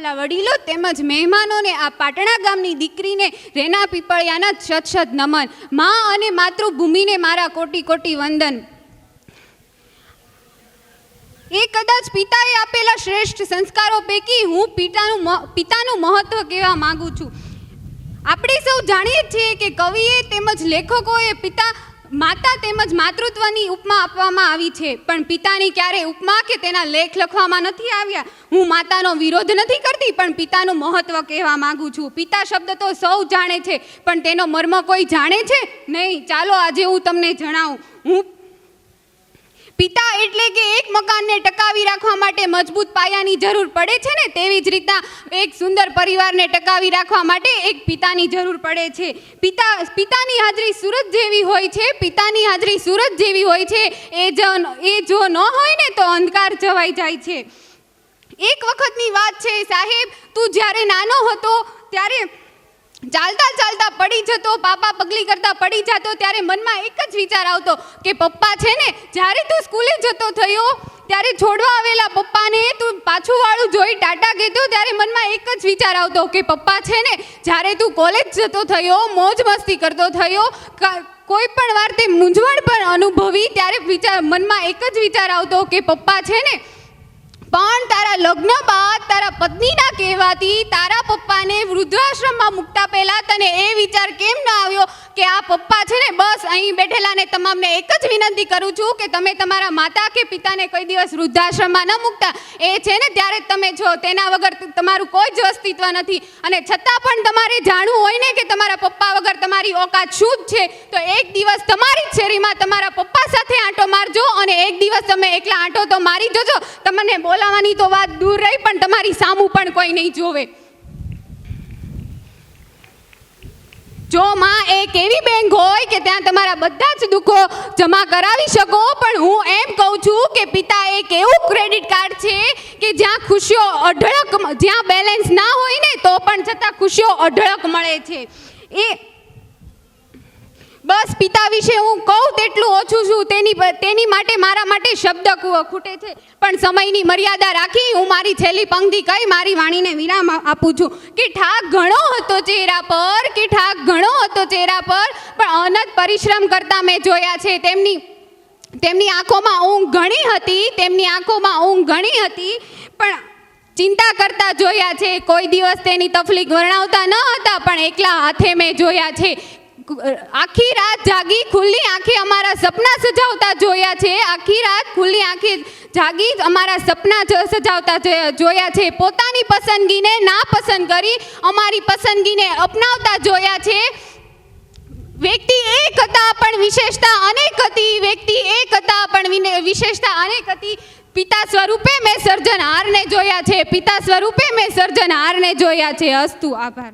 વાલા વડીલો તેમજ મહેમાનોને આ પાટણા ગામની દીકરીને રેના પીપળિયાના છત છત નમન. મા અને માતૃભૂમિને મારા કોટી કોટી વંદન. એ કદાચ પિતાએ આપેલા શ્રેષ્ઠ સંસ્કારો પૈકી હું પિતાનું પિતાનું મહત્વ કહેવા માંગુ છું. આપણે સૌ જાણીએ છીએ કે કવિએ તેમજ લેખકોએ પિતા માતા તેમજ માતૃત્વની ઉપમા આપવામાં આવી છે. પણ પિતાની ક્યારેય ઉપમા કે તેના લેખ લખવામાં નથી આવ્યા? હું માતાનો વિરોધ નથી કરતી, પણ પિતાનું મહત્વ કહેવા માંગુ છું. પિતા શબ્દ તો સૌ જાણે છે, પણ તેનો મર્મ કોઈ જાણે છે? નહીં, ચાલો આજે હું તમને જણાવું. હું પિતા એટલે કે એક મકાનને ટકાવી રાખવા માટે મજબૂત પાયાની જરૂર પડે છે ને, તેવી જ રીતના એક સુંદર પરિવારને ટકાવી રાખવા માટે એક પિતાની જરૂર પડે છે. પિતા, પિતાની હાજરી સુરત જેવી હોય છે, પિતાની હાજરી સુરત જેવી હોય છે, એ જ એ જો ન હોય ને તો અંધકાર જવાઈ જાય છે. એક વખતની વાત છે સાહેબ, તું જ્યારે નાનો હતો ત્યારે ચાલતા ચાલતા પડી જતો, પાપા પગલી કરતા પડી જતો, ત્યારે મનમાં એક જ વિચાર આવતો કે પપ્પા છે ને, જ્યારે તું સ્કૂલે જતો થયો, ત્યારે છોડવા આવેલા પપ્પાને તું પાછું વાળું જોઈ ટાટા કહેતો, ત્યારે મનમાં એક જ વિચાર આવતો કે પપ્પા છે ને, જ્યારે તું કોલેજ જતો થયો, મોજ મસ્તી કરતો થયો કોઈ પણ વાર તે મૂંઝવણ પણ અનુભવી, ત્યારે વિચાર, મનમાં એક જ વિચાર આવતો કે પપ્પા છે ને પણ તારા લગ્ન બાદ તારા પત્નીના કહેવાથી તારા પપ્પાને વૃદ્ધાશ્રમમાં મૂકતા પહેલા તને એ વિચાર કેમ ન આવ્યો? કે આ પપ્પા છે ને બસ અહીં બેઠેલાને તમામને એક જ વિનંતી કરું છું કે તમે તમારા માતા કે પિતાને કોઈ દિવસ વૃદ્ધાશ્રમમાં ન મૂકતા. એ છે ને ત્યારે તમે છો તેના વગર તમારું કોઈ જ અસ્તિત્વ નથી. અને છતાં પણ તમારે જાણવું હોય ને કે તમારા પપ્પા વગર તમારી ઓકાત શું જ છે, તો એક દિવસ તમારી શેરીમાં તમારા પપ્પા સાથે આંટો મારજો અને એક દિવસ તમે એકલા આંટો તો મારી જજો. તમને બોલાવવાની તો વાત દૂર રહી, પણ તમારી સામું પણ કોઈ નહીં જોવે. જો માં એક એવી બેંક હોય કે ત્યાં તમારા બધા જ દુઃખો જમા કરાવી શકો? પણ હું એમ કહું છું કે પિતા એક એવું ક્રેડિટ કાર્ડ છે કે જ્યાં ખુશીઓ અઢળક જ્યાં બેલેન્સ ના હોય ને તો પણ છતાં ખુશીઓ અઢળક મળે છે. એ બસ પિતા વિશે હું કહું ઓછું છું, તેની તેની માટે મારા માટે શબ્દ ખૂટે છે. પણ સમયની મર્યાદા રાખી હું મારી છેલ્લી પંક્તિ કહી મારી વાણીને વિરામ આપું છું. કે ઠાક ઘણો હતો ચહેરા પર, કે ઠાક ઘણો હતો ચહેરા પર, પણ અનત પરિશ્રમ કરતા મેં જોયા છે. તેમની તેમની આંખોમાં ઊંઘ ઘણી હતી, તેમની આંખોમાં ઊંઘ ઘણી હતી, પણ ચિંતા કરતા જોયા છે. કોઈ દિવસ તેની તકલીફ વર્ણવતા ન હતા, પણ એકલા હાથે મેં જોયા છે. આખી રાત જાગી, ખુલ્લી આંખે અમારા સપના સજાવતા જોયા છે. આખી રાત ખુલ્લી આંખે જાગી અમારા સપના સજાવતા જોયા છે. પોતાની પસંદગીને ના પસંદ કરી અમારી પસંદગીને અપનાવતા જોયા છે. વ્યક્તિ એક હતા પણ વિશેષતા અનેક હતી. વ્યક્તિ એક હતા પણ વિશેષતા અનેક હતી. પિતા સ્વરૂપે મેં સર્જનહારને જોયા છે. પિતા સ્વરૂપે મેં સર્જનહારને જોયા છે. અસ્તુ આભાર.